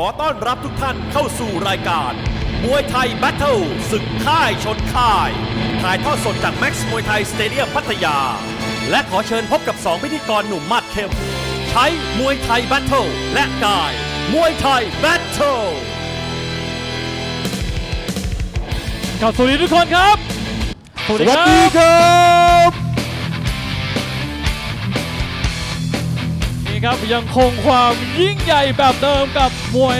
อต้อนรับทุกท่านเข้าสู่รายการ มวยไทยแบทเทิลศึกค่ายชนค่าย ถ่ายทอดสดจากแม็กซ์มวยไทยสเตเดียมพัทยา และขอเชิญพบกับ 2 พิธีกรหนุ่มมาดเข้ม ใช้มวยไทยแบทเทิลและกาย มวยไทยแบทเทิลกับสวัสดีทุกคนครับ สวัสสดีวัสครัดีบ ครับยังคงความยิ่งใหญ่แบบเดิมกับมวย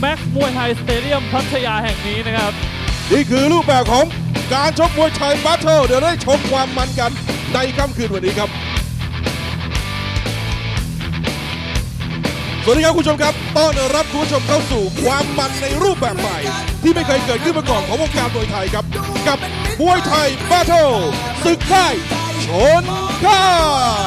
แม็กมวยไทยสเตเดียมพัทยาแห่งนี้นะครับ นี่คือรูปแบบของการชกมวยไทยบัตเทิลเดี๋ยวได้ชมความมันกันในค่ำคืนวันนี้ครับ สวัสดีครับคุณผู้ชมครับต้อนรับคุณผู้ชมเข้าสู่ความมันในรูปแบบใหม่ ที่ไม่เคยเกิดขึ้นมาก่อนของวงการมวยไทยครับ กับมวยไทยบัตเทิลศึกค่ายชนค่า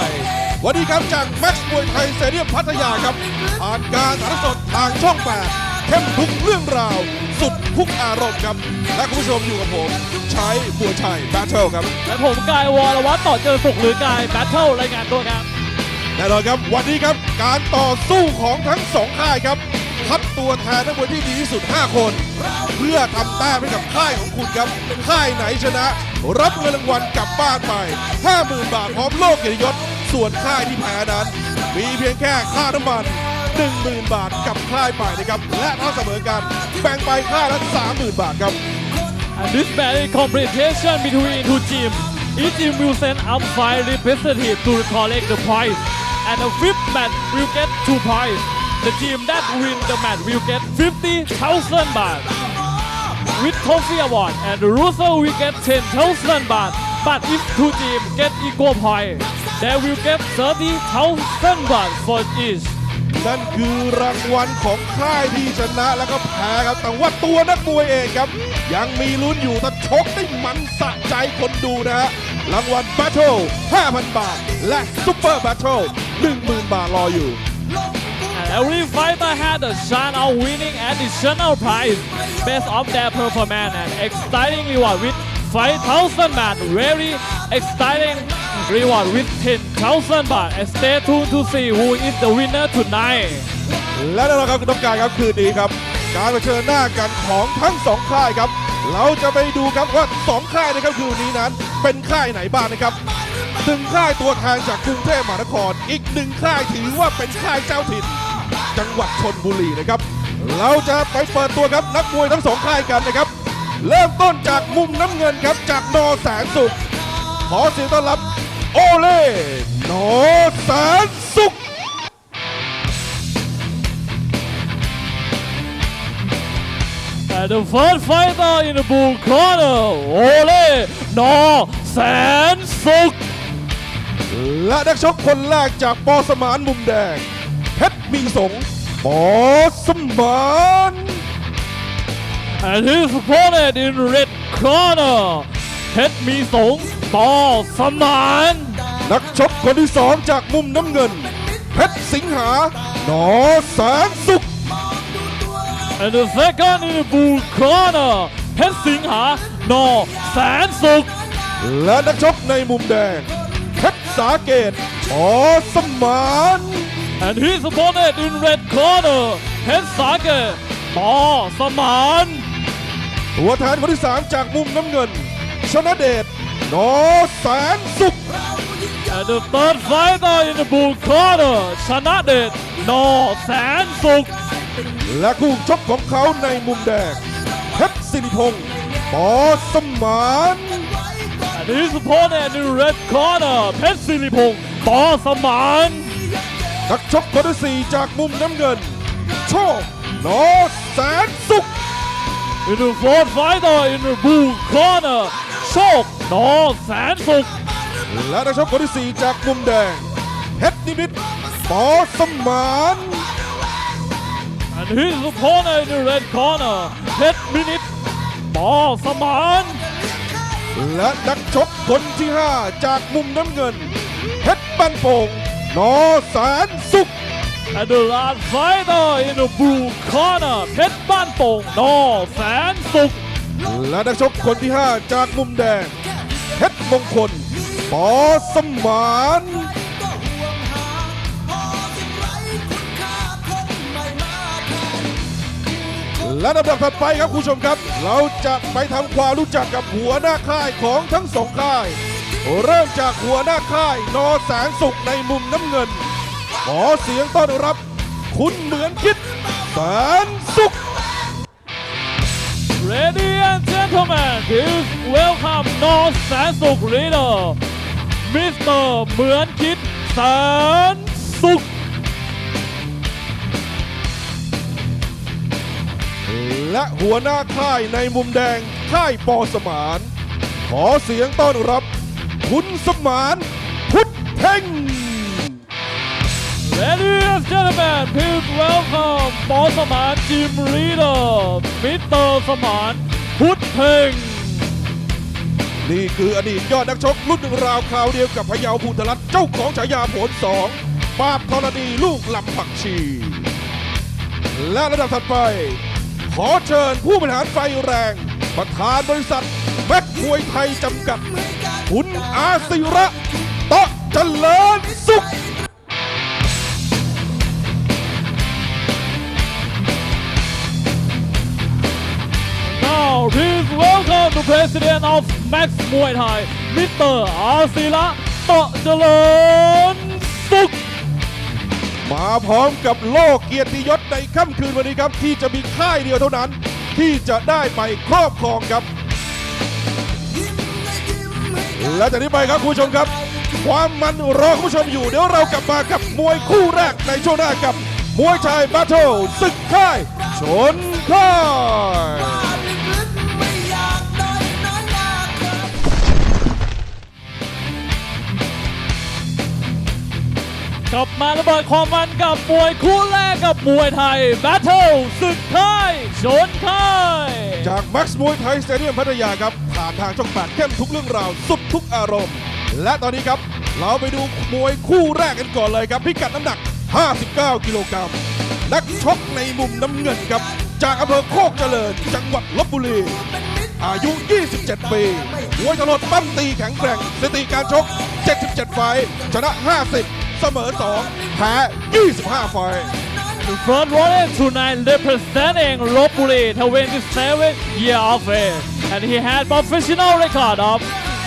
ย วันนี้ครับจากแม็กซ์มวยไทยสเตเดียมพัทยาครับผ่านการถ่ายทอดสดทางช่อง8เข้มทุกเรื่องราว สุดทุกอารมณ์ครับ และคุณผู้ชมอยู่กับผมใช้มวยไทยแบทเทิลครับ และผมกายวรวัตรต่อเจอสุขหรือกายแบทเทิลรายงานตัวครับแน่นอนครับวันนี้ครับการต่อสู้ของทั้งสองค่ายครับคัดตัวแทนนักมวยที่ดีที่สุด 5 คน เพื่อทำแต้มให้กับค่ายของคุณครับ ค่ายไหนชนะ รับเงินรางวัลกลับบ้านไป 50,000 บาทพร้อมโลกเกียรติยศ ส่วนค่ายที่แพ้นั้น มีเพียงแค่ค่าน้ำมัน10,000 บาทกับค่ายไปนะครับ และถ้าเสมอกันแบ่งไปค่ายละ 30,000 บาทครับ And this match is competition between two teams. Each team will send up five representatives to collect the prize. And the fifth match will get two prize The team that win the match will get 50,000 baht with trophy award. And the loser will get 10,000 baht. But if two teams get equal points, they will get 30,000 baht for each. นั่นคือรางวัลของค่ายที่ชนะแล้วก็แพ้ครับ แต่ว่าตัวนักมวยเองครับ ยังมีลุ้นอยู่ถ้าชกได้มันสะใจคนดูนะฮะ รางวัล Battle 5,000 บาท และ Super Battle 10,000 บาทรออยู่ And every fighter had a chance of winning additional prize based on their performance and exciting reward with 5,000 baht. Very exciting reward with 10,000 baht. And stay tuned to see who is the winner tonight. และแน่นอนครับคุณต้องการครับคืนนี้ครับ การเผชิญหน้ากันของทั้งสองค่ายครับ เราจะไปดูครับว่าสองค่ายในค่ำคืนนี้นั้น เป็นค่ายไหนบ้างนะครับหนึ่งค่ายตัวแทนจากกรุงเทพมหานคร อีกหนึ่งค่ายถือว่าเป็นค่ายเจ้าถิ่น จังหวัดชนบุรีนะครับ เราจะไปเปิดตัวครับนักมวยทั้งสองค่ายกันนะครับ เริ่มต้นจากมุมน้ำเงินครับจากนอแสนสุข ขอเสียงต้อนรับ โอเล่นอแสนสุข And the first fighter in the blue corner, Ole No San Suk. และนักชกคนแรกจากปอสมานมุมแดง เพชรมีสงปอสมาน And his opponent in red corner, Het Mi Song Paul Saman. นักชกคนที่สองจากมุมน้ำเงิน เพชรสิงหาหนอแสนสุข And the second in the blue corner, Het Sing Ha No San Suk. และนักชกในมุมแดง เพชรสาเกตปอสมาน And his opponent in red corner, Het Sake Paul Saman. ตัวแทนคนที่สามจากมุมน้ำเงิน ชนะเดชห นอแสนสุข And the third fighter in the blue corner, Chanadet No San Suk. และคู่ชกของเขาในมุมแดงเพชรสิริพงศ์ปอสมาน And his opponent in red corner, Pet Silipong Paul Saman. นักชกคนที่สี่จากมุมน้ำเงิน โชคหนอแสนสุข In the fourth fighter in the blue corner, Shok No San Suk. และนักชกคนที่สี่จากมุมแดงเพชรนิมิตรปอสมาน And his opponent in the red corner, Pet Minute Paul Saman. และนักชกคนที่ห้าจากมุมน้ำเงินเพชรบันโป่งหนอแสนสุข And the last fighter in the blue corner, Pet Ban Pong No San Suk. แและนักชกคนที่ห้าจากมุมแดงเพชรมงคลปอสมานและลำดับถัดไปครับคุณผู้ชมครับ เราจะไปทำความรู้จักกับหัวหน้าค่ายของทั้งสองค่าย เริ่มจากหัวหน้าค่ายนอแสนสุขในมุมน้ำเงิน ขอเสียงต้อนรับ คุณเหมือนคิดแสนสุข Ladies and gentlemen, please welcome North Sansuk leader, Mr. เหมือนคิดแสนสุข และหัวหน้าค่ายในมุมแดงค่ายปอสมาน ขอเสียงต้อนรับ คุณสมานพุทธเพ่ง Ladies and gentlemen, please welcome ปอสมานจิม leader, Mr. สเตอร์สมานพุทธเพ่งนี่คืออดีตยอดนักชกรุ่นราวคราวเดียวกับพยาวภูทรัตน์เจ้าของฉายาผลสองปาบธรณีลูกลำผักชี และระดับถัดไป ขอเชิญผู้บริหารไฟแรง ประธานบริษัทแม็กมวยไทยจำกัด คุณอาศิระตะเจริญสุข welcome the president of Max Muay Thai, Mr. อาศิระเตะเจริญสุข มาพร้อมกับโลกเกียรติยศในค่ำคืนวันนี้ครับ ที่จะมีค่ายเดียวเท่านั้น ที่จะได้ไปครอบครองครับ และจากนี้ไปครับคุณผู้ชมครับ ความมันรอคุณผู้ชมอยู่ เดี๋ยวเรากลับมากับมวยคู่แรกในช่วงหน้ากับมวยชายแบทเทิลศึกค่ายชนค่าย มาระเบิดความมันกับมวยคู่แรกกับมวยไทย Battle ศึกค่ายชนค่าย จากแม็กซ์มวยไทยสเตเดียมพัทยาครับผ่านทางช่องแปดเข้มทุกเรื่องราว สุดทุกอารมณ์ และตอนนี้ครับ เราไปดูมวยคู่แรกกันก่อนเลยครับ พิกัดน้ำหนัก 59 กิโลกรัมนักชกในมุมน้ำเงินครับ จากอำเภอโคกเจริญ จังหวัดลบบุรีอายุ 27 ปีมวยถลดปั้มตีแข็งแกร่งสถิติการชก 77 ไฟชนะ 50 เสมอ 2 แพ้ 25 ไฟท์ The front runner tonight representing Lopburi 27 year of age and he had professional record of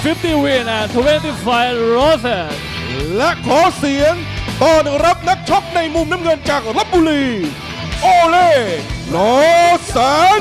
50 win and 25 losses และขอเสียงต้อนรับนักชกในมุมน้ำเงินจากลบบุรี โอเล่โนแสน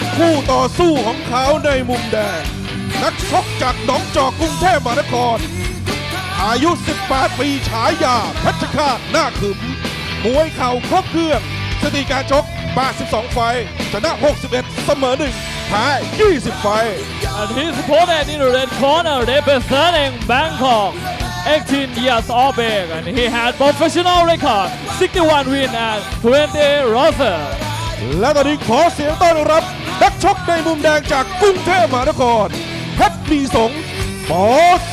คู่ต่อสู้ของเขาในมุมแดง นักชกจากหนองจอกกรุงเทพมหานคร อายุ 18 ปีฉายาเพชรฆาตหน้าขึมมวยเข่าครบเครื่อง สถิติการชก 82 ไฟชนะ 61 เสมอ 1แพ้20 ไฟ And his opponent in the red corner representing Bangkok. 18 years of age and he had professional record 61 win and 20 losses. และตอนนี้ขอเสียงต้อนรับ นักชกในมุมแดงจากกรุงเทพมหานครเพชรมีสงปอ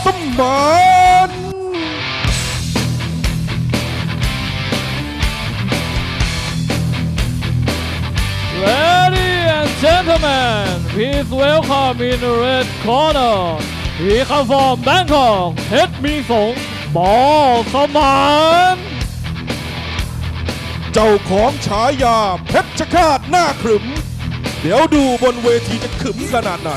สมาน Ladies and gentlemen, please welcome in the red corner. He come from Bangkok, เพชรมีสงบอสมาน เจ้าของฉายาเพชรฆาตหน้าขรึม เดี๋ยวดูบนเวทีจะขรึมขนาดไหน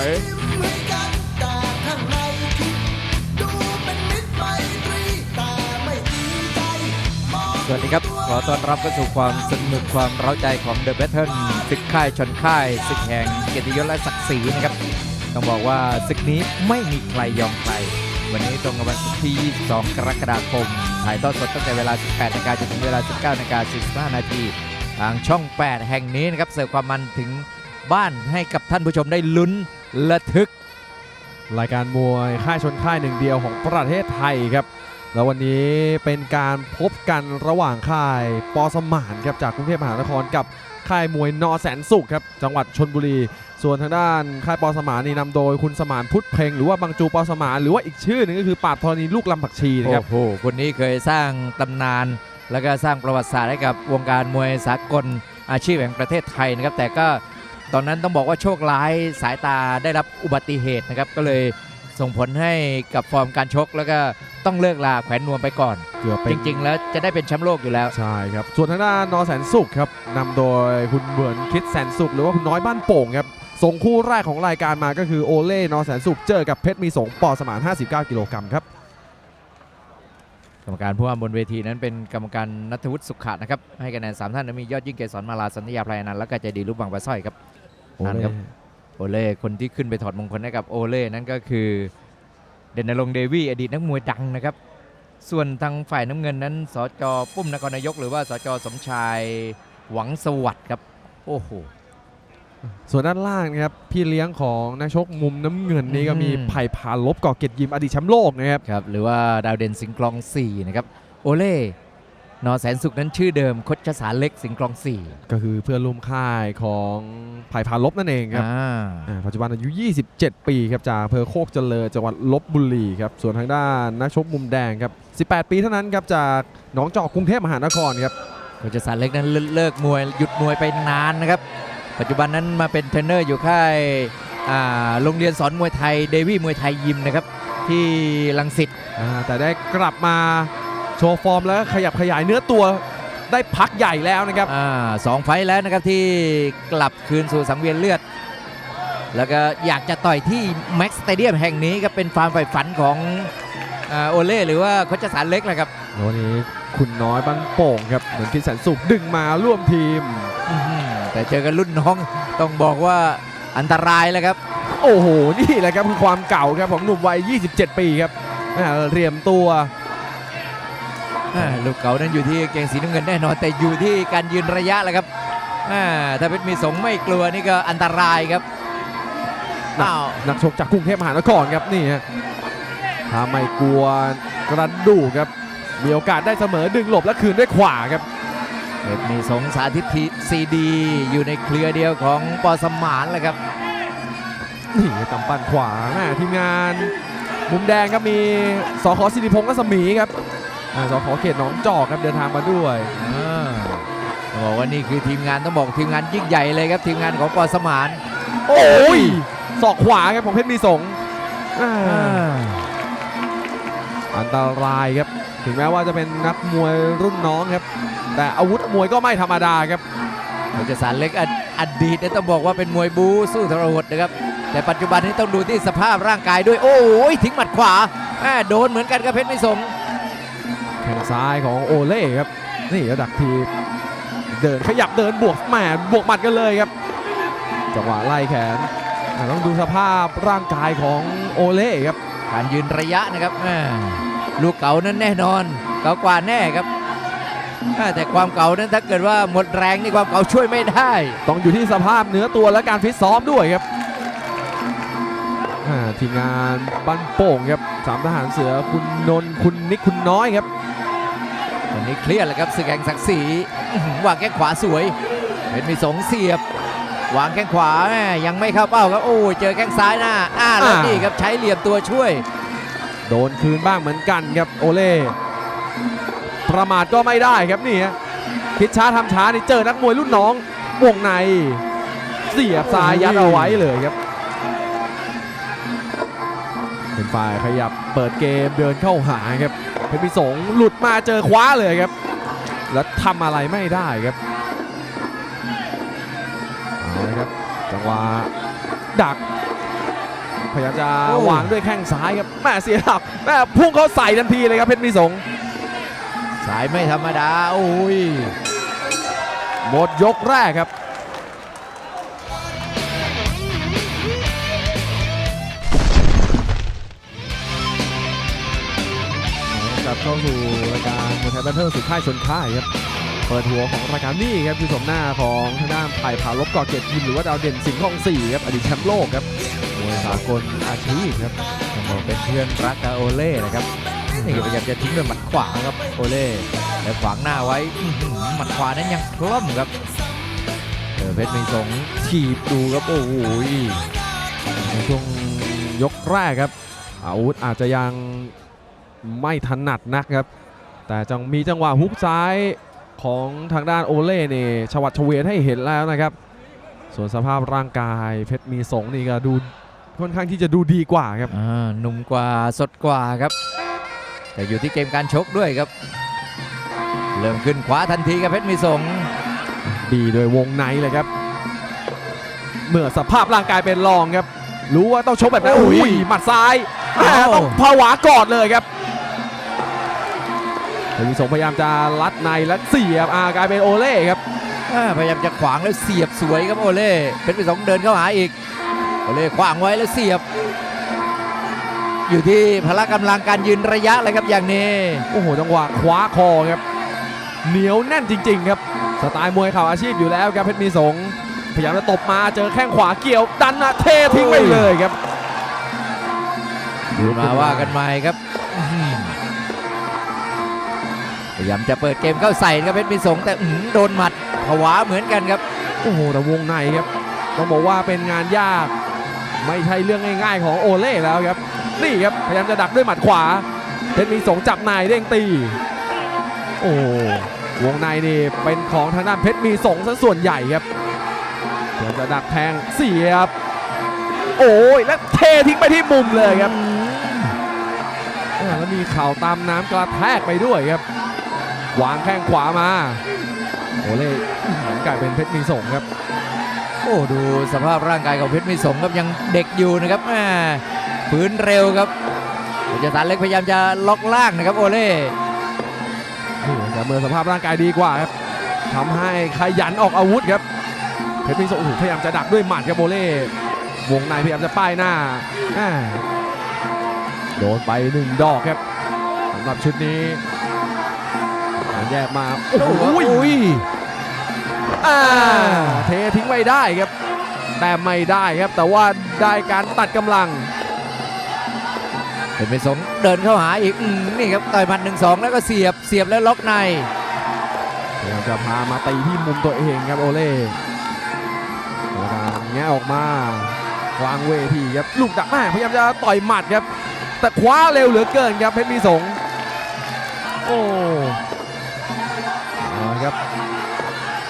สวัสดีครับ ขอต้อนรับเข้าสู่ความสนุกความเร้าใจของ The Battle ศึกค่ายชนค่ายศึกแห่งเกียรติยศและศักดิ์ศรีนะครับ ต้องบอกว่าศึกนี้ไม่มีใครยอมใคร วันนี้ตรงกับวันที่ 22 กรกฎาคม ถ่ายทอดสดตั้งแต่เวลา 18นาฬิกาจนถึงเวลา 19นาฬิกา45นาทีทางช่อง 8 แห่งนี้นะครับ เสิร์ฟความมันถึงบ้านให้กับท่านผู้ชมได้ลุ้นระทึก รายการมวยค่ายชนค่ายหนึ่งเดียวของประเทศไทยครับ แล้ววันนี้เป็นการพบกันระหว่างค่ายปอสมานครับจากกรุงเทพมหานครกับ ค่ายมวยนอแสนสุขครับจังหวัดชนบุรี ส่วนทางด้านค่ายปอสมานนี่นำโดยคุณสมานพุทธเพ็งหรือว่าบังจูปอสมานหรือว่าอีกชื่อหนึ่งก็คือปราบธรณีลูกลำผักชีนะครับโอ้โหคนนี้เคยสร้างตำนาน แล้วก็สร้างประวัติศาสตร์ให้กับวงการมวยสากลอาชีพแห่งประเทศไทยนะครับแต่ก็ตอนนั้นต้องบอกว่าโชคร้ายสายตาได้รับอุบัติเหตุนะครับก็เลย ส่งผลให้กับฟอร์มการชกแล้วก็ต้องเลิกลาแขวนนวมไปก่อน เกือบเป็จนริง ๆ แล้วจะได้เป็นแชมป์โลกอยู่แล้ว ใช่ครับ ส่วนทางด้านนอแสนสุขครับนำโดยคุณเหมือนคิดแสนสุขหรือว่าคุณน้อยบ้านโป่งครับส่งคู่แรกของรายการมาก็คือโอเล่นอแสนสุขเจอกับเพชรมีสงปอสมาน 59 กิโลกรัมครับกรรมการผู้ว่าบนเวทีนั้นเป็นกรรมการนัทวุฒิสุขะนะครับให้คะแนนสามท่านนั้นมียอดยิ่งเกษรมาลาสัญญาพลายอนันต์และก็ใจดีรูปบางปลาสร้อยครับโอนั่นเล่ครับ โอเล่คนที่ขึ้นไปถอดมงคลให้กับโอเล่นั่นก็คือ เด่นนรงค์เดวี่อดีตนักมวยดังนะครับ ส่วนทางฝ่ายน้ำเงินนั้นสจปุ้มนครนายก หรือว่าสจสมชายหวังสวัสดิ์ครับ โอ้โหส่วนด้านล่างนะครับพี่เลี้ยงของนักชกมุมน้ำเงินนี่ก็มีอืมไผ่พานลบก่อเกียรติยิมอดีตแชมป์โลกนะครับครับ หรือว่าดาวเด่นสิงห์กลอง4นะครับโอเล่ นอแสนสุขนั้นชื่อเดิมคดชสารเล็กสิงห์กลอง4ก็คือเพื่อนร่วมค่ายของไผ่พานลบนั่นเองครับอ่าอ่าปัจจุบันอายุ 27 ปีครับจากอำเภอโคกเจริญจังหวัดลบบุรีครับส่วนทางด้านนักชกมุมแดงครับ 18 ปีเท่านั้นครับจากหนองจอกกรุงเทพมหานครครับโคชสารเล็กนั้นเลิเลิกมวยหยุดมวยไปนานนะครับ ปัจจุบันนั้นมาเป็นเทรนเนอร์อยู่ค่ายอ่าโรงเรียนสอนมวยไทยเดวี่มวยไทยยิมนะครับที่ลังสิต อ่าแต่ได้กลับมา โชว์ฟอร์มแล้วก็ขยับขยายเนื้อตัวได้พักใหญ่แล้วนะครับอ่าสองไฟต์แล้วนะครับที่กลับคืนสู่สังเวียนเลือด แล้วก็อยากจะต่อยที่แม็กซ์สเตเดียมแห่งนี้ครับเป็นความใฝ่ฝันของอ่าโอเล่หรือว่าโคชสารเล็กแหละครับวันนี้คุณน้อยบ้านโป่งครับเหมือนคิดแสนสุขดึงมาร่วมทีมอื้อหือแต่เจอกันรุ่นน้องต้องบอกว่าอันตรายแล้วครับ โอ้โห นี่แหละครับคือความเก่าครับของหนุ่มวัย 27 ปีครับอ่าเรียมตัวอ่า ลูกเก่านั้นอยู่ที่เกงสีน้ำเงินแน่นอนแต่อยู่ที่การยืนระยะแหละครับอ่าถ้าเพชรมีสงไม่กลัวนี่ก็อันตรายครับอ้าวนักชกจากกรุงเทพมหานครครับนี่ฮะถ้าไม่กลัวกระดูกครับมีโอกาสได้เสมอดึงหลบและคืนด้วยขวาครับเพชรมีสงสาธิตซีดีอยู่ในเครือเดียวของปอสมานแหละครับนี่กำปั้นขวาแม่ทีมงานมุมแดงครับมีสขสิริพงษ์รัศมีครับอ่า สขเขตหนองจอกครับเดินทางมาด้วยอ่าต้องบอกว่านี่คือทีมงานต้องบอกทีมงานยิ่งใหญ่เลยครับทีมงานของปอสมาน โอ้ยศอกขวาครับของเพชรมีสงอ่าอ่าอันตรายครับ ถึงแม้ว่าจะเป็นนักมวยรุ่นน้องครับ แต่อาวุธมวยก็ไม่ธรรมดาครับโคชสารเล็กออดีตเนี่ยต้องบอกว่าเป็นมวยบูสู้ทรหดนะครับ แต่ปัจจุบันนี้ต้องดูที่สภาพร่างกายด้วย โอ้ยทิ้งหมัดขวาแม่โดนเหมือนกันกับเพชรไม่สง แข้งซ้ายของโอเล่ครับ นี่ระดักทีบเดินขยับเดินบวกแหมบวกหมัดกันเลยครับ จังหวะไล่แขนอะต้องดูสภาพร่างกายของโอเล่ครับ การยืนระยะนะครับแม่ลูกเก่านั้นแน่นอน เก่ากว่าแน่ครับแม่แต่ความเก่านั้นถ้าเกิดว่าหมดแรงนี่ความเก่าช่วยไม่ได้ ต้องอยู่ที่สภาพเนื้อตัวและการฟิตซ้อมด้วยครับอ่าทีมงานบ้านโป่งครับสามทหารเสือคุณนนท์คุณนิกคุณน้อยครับ วันนี้เครียดแล้วครับศึกแห่งศักดิ์ศรีอื้อหือวางแข้งขวาสวยเพชรมีสงเสียบ วางแข้งขวาแม่ยังไม่เข้าเป้าครับโอ้ยเจอแข้งซ้ายหน้าอ่าแล้วอ่านี่นี่ครับใช้เหลี่ยมตัวช่วย โดนคืนบ้างเหมือนกันครับโอเล่ประมาทก็ไม่ได้ครับนี่ฮะคิดช้าทำช้านี่เจอนักมวยรุ่นน้องวงในเสียบซ้ายยัดเอาไว้เลยครับเป็นฝ่ายขยับเปิดเกมเดินเข้าหาครับ เพชรพิสงหลุดมาเจอคว้าเลยครับ แล้วทำอะไรไม่ได้ครับเอาเลยครับจังหวะดักพยายามจะโอ้วางด้วยแข้งซ้ายครับแม่เสียหลักแม่พุ่งเขาใส่ทันทีเลยครับเพชรมีสงสายไม่ธรรมดาโอ้ยหมดยกแรกครับ เข้าสู่รายการมวยไทยแบทเทิลสุดค่ายชนค่ายครับ เปิดหัวของรายการนี่ครับคือสมหน้าของทางด้านไผ่ผาลบก่อเกียรติยิมหรือว่าดาวเด่นสิงห์ทองสี่ครับอดีตแชมป์โลกครับมวยสากลอาชีพครับต้องบอกเป็นเพื่อนรักกับโอเล่นะครับนี่ก็พยายามจะทิ้งด้วยหมัดขวาครับโอเล่แล้วขวางหน้าไว้อื้อหือหมัดขวานั้นยังคล่อมครับเออเพชรมีสงถีบดูครับโอ้โหในช่วงยกแรกครับอาวุธอาจจะยัง ไม่ถนัดนักครับ แต่จังมีจังหวะฮุกซ้ายของทางด้านโอเล่เนี่ยชวัดเฉวียนให้เห็นแล้วนะครับ ส่วนสภาพร่างกายเพชรมีสงนี่ก็ดูค่อนข้างที่จะดูดีกว่าครับอ่าหนุ่มกว่าสดกว่าครับ แต่อยู่ที่เกมการชกด้วยครับ เริ่มขึ้นขวาทันทีครับเพชรมีสงดีโดยววงในเลยครับ เมื่อสภาพร่างกายเป็นรองครับ รู้ว่าต้องชกแบบนั้นโอ้ยอุ้ยหมัดซ้ายแหม่อ้าวต้องภาวะกอดเลยครับ เพชรมีสงพยายามจะลัดในและเสียบอากลายเป็นโอเล่ครับอ่าพยายามจะขวางแล้วเสียบสวยครับโอเล่เพชรมีสงเดินเข้าหาอีกโอเล่ขวางไว้แล้วเสียบ อยู่ที่พละกำลังการยืนระยะเลยครับอย่างนี้โอ้โหจังหวะคว้าคอครับ เหนียวแน่นจริง ๆ ครับสไตล์มวยเข่าอาชีพอยู่แล้วครับเพชรมีสงพยายามจะตบมาเจอแข้งขวาเกี่ยวดันนะเททิ้งไปเลยครับมาว่ากันใหม่ครับอื้อหือ พยายามจะเปิดเกมเข้าใส่ครับเพชรมีสงแต่อื้อหือโดนหมัดผวาเหมือนกันครับโอ้โหแต่วงในครับต้องบอกว่าเป็นงานยาก ไม่ใช่เรื่องง่ายๆของโอเล่แล้วครับนี่ครับพยายามจะดักด้วยหมัดขวาเพชรมีสงจับในเด้งตี โอ้โหวงในนี่เป็นของทางด้านเพชรมีสงซะส่วนใหญ่ครับพยายามจะดักแทงเสียบโอ้ยแล้วเททิ้งไปที่มุมเลยครับอ่าแล้วมีเข่าตามน้ำกระแทกไปด้วยครับ วางแข้งขวามาโอเล่อื้อหือกลายเป็นเพชรมีสงครับ โอ้ดูสภาพร่างกายของเพชรมีสงครับยังเด็กอยู่นะครับแหม่ฝืนเร็วครับเพชรสารเล็กพยายามจะล็อกล่างนะครับโอเล่นี่แต่เมื่อสภาพร่างกายดีกว่าครับทำให้ขยันออกอาวุธครับเพชรพิโซโอ้โหพยายามจะดักด้วยหมัดครับโบเล่วงในพยายามจะป้ายหน้าอ่าโดนไปหนึ่งดอกครับสำหรับชุดนี้อ่า แยกมาโอ้โหอุ้ยอ่าเททิ้งไม่ได้ครับ แต่ไม่ได้ครับ แต่ว่าได้การตัดกำลังเพชรมีสงเดินเข้าหาอีกอืมนี่ครับต่อยหมัดหนึ่งสองแล้วก็เสียบเสียบแล้วล็อกในพยายามจะพามาตีที่มุมตัวเองครับโอเล่กรรมการแงะออกมาวางเวทีครับลูกดักแม่พยายามจะต่อยหมัดครับ แต่คว้าเร็วเหลือเกินครับเพชรมีสงโอ้เอาละ ครับ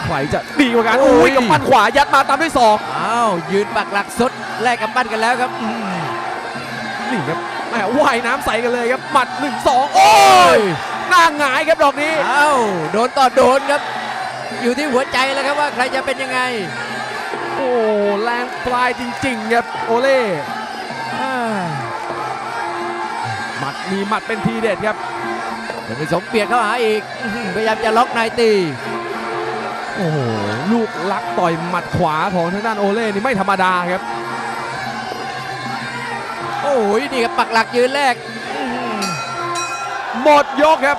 ใครจะดีกว่ากันโอ้โอ้ยยกับปั้นขวายัดมาตามด้วยศอกอ้าวยืนปักหลักสดแลกกับปั้นกันแล้วครับอืมนี่ครับแหมว่ายน้ำใส่กันเลยครับหมัดหนึ่งสองโอ้ยหน้าหงายครับดอกนี้อ้าวโดนต่อโดนครับ อยู่ที่หัวใจแล้วครับว่าใครจะเป็นยังไง โอ้แรงปลายจริง ๆ ครับโอเล่อ่าหมัดมีหมัดเป็นทีเด็ดครับ เดี๋ยวไปสมเปียกเข้าหาอีกอื้อหือพยายามจะล็อกในตี โอ้โหลูกลักต่อยหมัดขวาของทางด้านโอเล่นี่ไม่ธรรมดาครับ โอ้ยนี่ครับปักหลักยืนแรกอื้อหือหมดยกครับ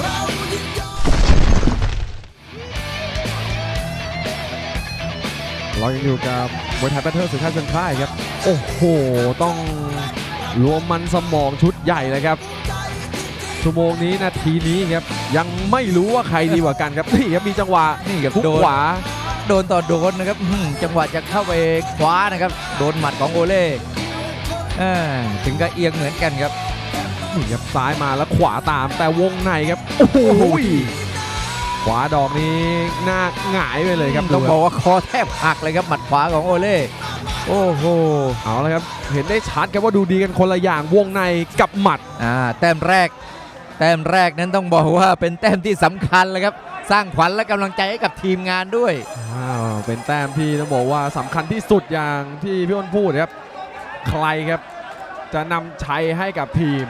เรายินยอมเรายังอยู่กับมวยไทยแบทเทิลสุดท้ายเชิงค่ายครับ โอ้โห ต้อง รวมมันสมองชุดใหญ่เลยครับ ชั่วโมงนี้นาทีนี้ครับ ยังไม่รู้ว่าใครดีกว่ากันครับ นี่ครับมีจังหวะนี่ครับทุกโดน ขวา โดนต่อโดนนะครับอื้อหือจังหวะจะเข้าไปคว้านะครับ โดนหมัดของโอเล่อ่าถึงกับเอียงเหมือนกันครับ นี่ครับซ้ายมาแล้วขวาตามแต่วงในครับ โอ้โหขวาดอกนี้หน้าหงายไปเลยครับ ต้องดูบอกว่าคอแทบหักเลยครับหมัดขวาของโอเล่ โอ้โห เอาละครับ เห็นได้ชัดครับว่าดูดีกันคนละอย่างวงในกับหมัด อ่าแต้มแรก แต้มแรกนั้นต้องบอกว่าเป็นแต้มที่สำคัญเลยครับ สร้างขวัญและกำลังใจให้กับทีมงานด้วย อ้าวเป็นแต้มที่ต้องบอกว่าสำคัญที่สุดอย่างที่พี่อ้นพูดครับ ใครครับ จะนำชัยให้กับทีม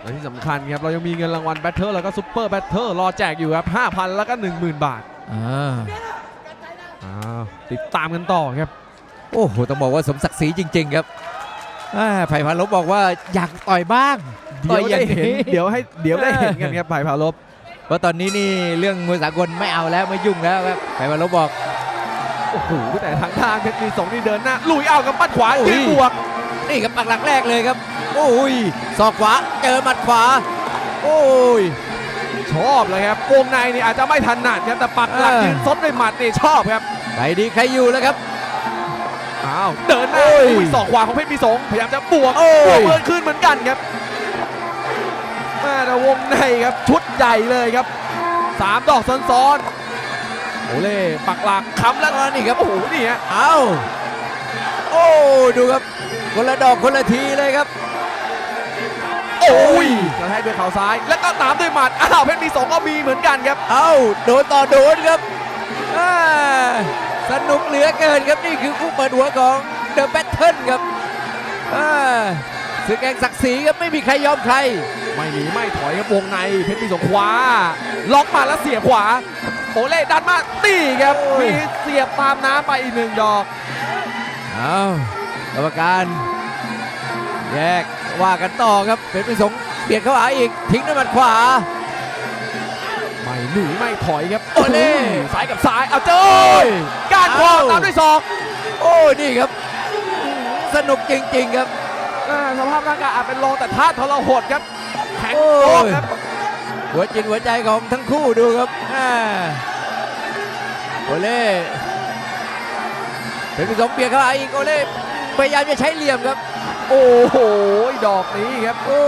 และที่สำคัญครับ เรายังมีเงินรางวัลแบทเทิลแล้วก็ซุปเปอร์แบทเทิลรอแจกอยู่ครับ 5,000 แล้วก็ 10,000 บาท อ่า อ้าวติดตามกันต่อครับ โอ้โหต้องบอกว่าสมศักดิ์ศรีจริง ๆ ครับอ่าไผ่พาลบบอกว่าอยากต่อยบ้างเดี๋ยวได้เห็นต่อยอย่างนี้เดี๋ยวให้เดี๋ยวได้เห็นกันครับไผ่พาลบเพราะตอนนี้นี่เรื่องมวยสากลไม่เอาแล้วไม่ยุ่งแล้วครับไผ่พาลบบอกโอ้โหแต่ทางทางเพชรมีสงนี่เดินหน้าลุยเอากับปั้นขวาโอ้ยยืนบวกนี่ครับปักหลักแรกเลยครับ โอ้ยศอกขวาเจอหมัดขวา โอ้ยชอบเลยครับวงในนี่อาจจะไม่ถนัดครับแต่ปักหลักเออยืนซดด้วยหมัดนี่ชอบครับใครดีใครอยู่แล้วครับ อ้าวเดินหน้าโอ้ยอุ้ยศอกขวาของเพชรมีสงพยายามจะบวกโอ้ยบวกเบิร์นขึ้นเหมือนกันครับมาแต่วงในครับชุดใหญ่เลยครับสามดอกซ้อนๆโอเล่ปักหลักค้ำแล้วแล้วนี่ครับโอ้โหนี่ฮะเอาโอ้ดูครับคนละดอกคนละทีเลยครับโอ้ยกระแทกด้วยเข่าซ้าย แล้วก็ตามด้วยหมัดอ้าวเพชรมีสงก็มีเหมือนกันครับ เอาโดนต่อโดนครับอ่า สนุกเหลือเกินครับนี่คือคู่เปิดหัวของเดอะแบทเทิลครับอ่าศึกแห่งศักดิ์ศรีครับไม่มีใครยอมใคร ไม่หนีไม่ถอยครับวงในเพชรมีสงขวา ล็อกมาแล้วเสียบขวา โอเล่ดันมาตีครับโอ้ยมีเสียบตามน้ำไปอีกหนึ่งดอกเอากรรมการ แยกว่ากันต่อครับเป็นประสงค์เปลี่ยนเข้าหาอีกทิ้งด้วยหมัดขวาไม่ หนีไม่ถอยครับโอเล่ซ้ายกับซ้ายเอาเจอการคอเอ้าตามด้วยศอก โอ้นี่ครับ สนุกจริง ๆครับอ่าสภาพร่างกายอาจเป็นรองแต่ท่าทรหดครับแข็งโอ้โต๊ะยครับหัวจิตหัวใจของทั้งคู่ดูครับอ่าโอเล่เป็นประสงค์เปลี่ยนเข้าหาอีกโอเล่พยายามจะใช้เหลี่ยมครับ โอ้โหดอกนี้ครับโอ้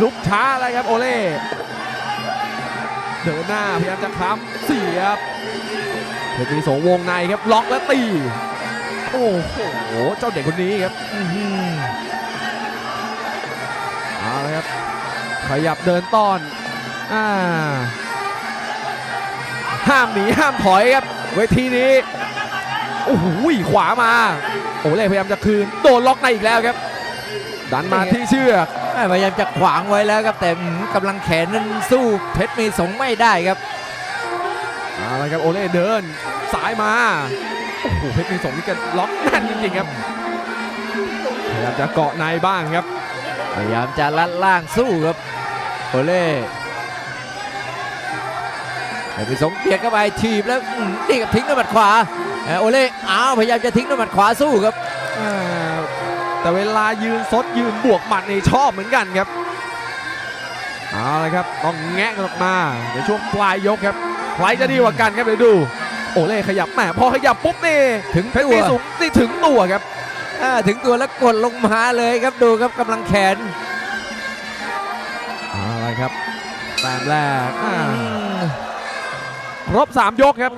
ลุกช้าเลยครับโอเล่ เดินหน้าพยายามจะค้ำเสียบเพชรมีสงวงในครับล็อกแล้วตี โอ้โหเจ้าเด็กคนนี้ครับอื้อหือเอาละครับขยับเดินต้อนอ่าห้ามหนีห้ามถอยครับ เวทีนี้โอ้โหขวามา โอ้เล่พยายามจะคืน โดนล็อกในอีกแล้วครับ ดันมาที่เชือก พยายามจะขวางไว้แล้วครับแต่อื้อหือกำลังแขนนั้นสู้เพชรมีสงไม่ได้ครับเอาละครับโอเล่เดินสายมาโอ้โหเพชรมีสงนี่กันล็อกแน่นจริงๆครับพยายามจะเกาะในบ้างครับพยายามจะลัดล่างสู้ครับโอเล่แต่ไปสงเบียดเข้าไปทีบแล้วอื้อนี่กับทิ้งด้วยหมัดขวาเอ่อโอเล่อ้าวพยายามจะทิ้งด้วยหมัดขวาสู้ครับอ่า แต่เวลายืนซดยืนบวกหมัดนี่ชอบเหมือนกันครับเอาละครับต้องแงะกันออกมาในช่วงปลายยกครับใครจะดีกว่ากันครับเดี๋ยวดู โอเล่ขยับแหมพอขยับปุ๊บนี่ถึงเพชรตัวมีสูงนี่ถึงตัวครับอ่าถึงตัวแล้วกดลงมาเลยครับดูครับกำลังแขนเอาละครับแต้มแรกอ่าอืมครบ 3 ยกครับ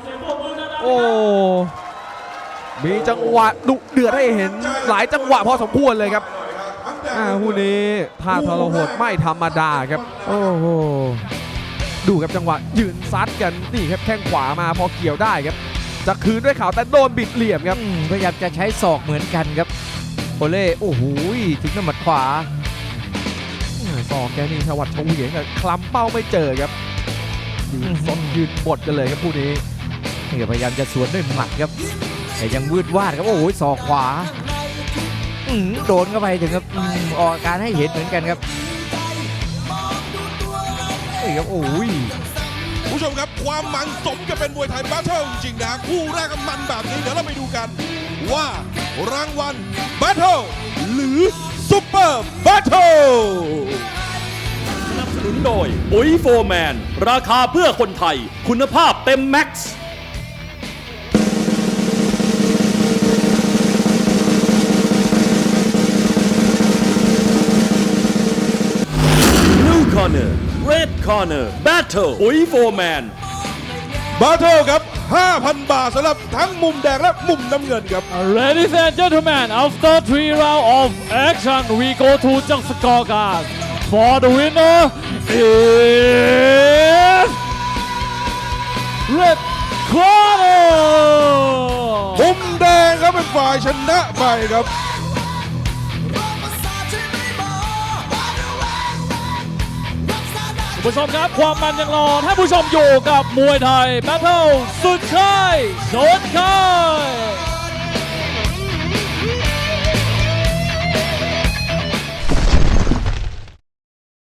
โอ้ มีจังหวะดุเดือดให้เห็นหลายจังหวะพอสมควรเลยครับอ่าคู่นี้ท่าทรหดไม่ธรรมดาครับ โอ้โหดูครับจังหวะยืนซัดกันนี่ครับแข้งขวามาพอเกี่ยวได้ครับ จะคืนด้วยเข่าแต่โดนบิดเหลี่ยมครับอืมพยายามจะใช้ศอกเหมือนกันครับโอเล่โอ้โหทิ้งด้วยหมัดขวาสองแกนี่ชวัดชงเหวียงกับคลำเป้าไม่เจอครับยืนสดยืนบดกันเลยครับคู่นี้นี่ก็พยายามจะสวนด้วยหมัดครับ แต่ยังวืดวาดครับโอ้โหศอกขวาอื้อหือโดนเข้าไปถึงครับอืมออกอาการให้เห็นเหมือนกันครับนี่ครับโอ้ยผู้ชมครับความมันสมกับเป็นมวยไทยแบทเทิลจริงๆนะคู่แรกก็มันแบบนี้เดี๋ยวเราไปดูกัน ว่ารางวัลแบทเทิลหรือซุปเปอร์แบทเทิลสนับสนุนโดยปุ๋ยโฟร์แมน ราคาเพื่อคนไทย คุณภาพเต็มแม็กซ์ Corner Red Corner Battle ปุ๋ยโฟร์แมนแบทเทิลครับ 5,000 บาทสำหรับทั้งมุมแดงและมุมน้ำเงินครับ Ladies and gentlemen, after three rounds of action, we go to the scorecard. For the winner is Red Corner. มุมแดงครับเป็นฝ่ายชนะไปครับ ผู้ชมครับความมันยังรอท่านผู้ชมอยู่กับมวยไทยแบทเทิลสุดค่ายชนค่าย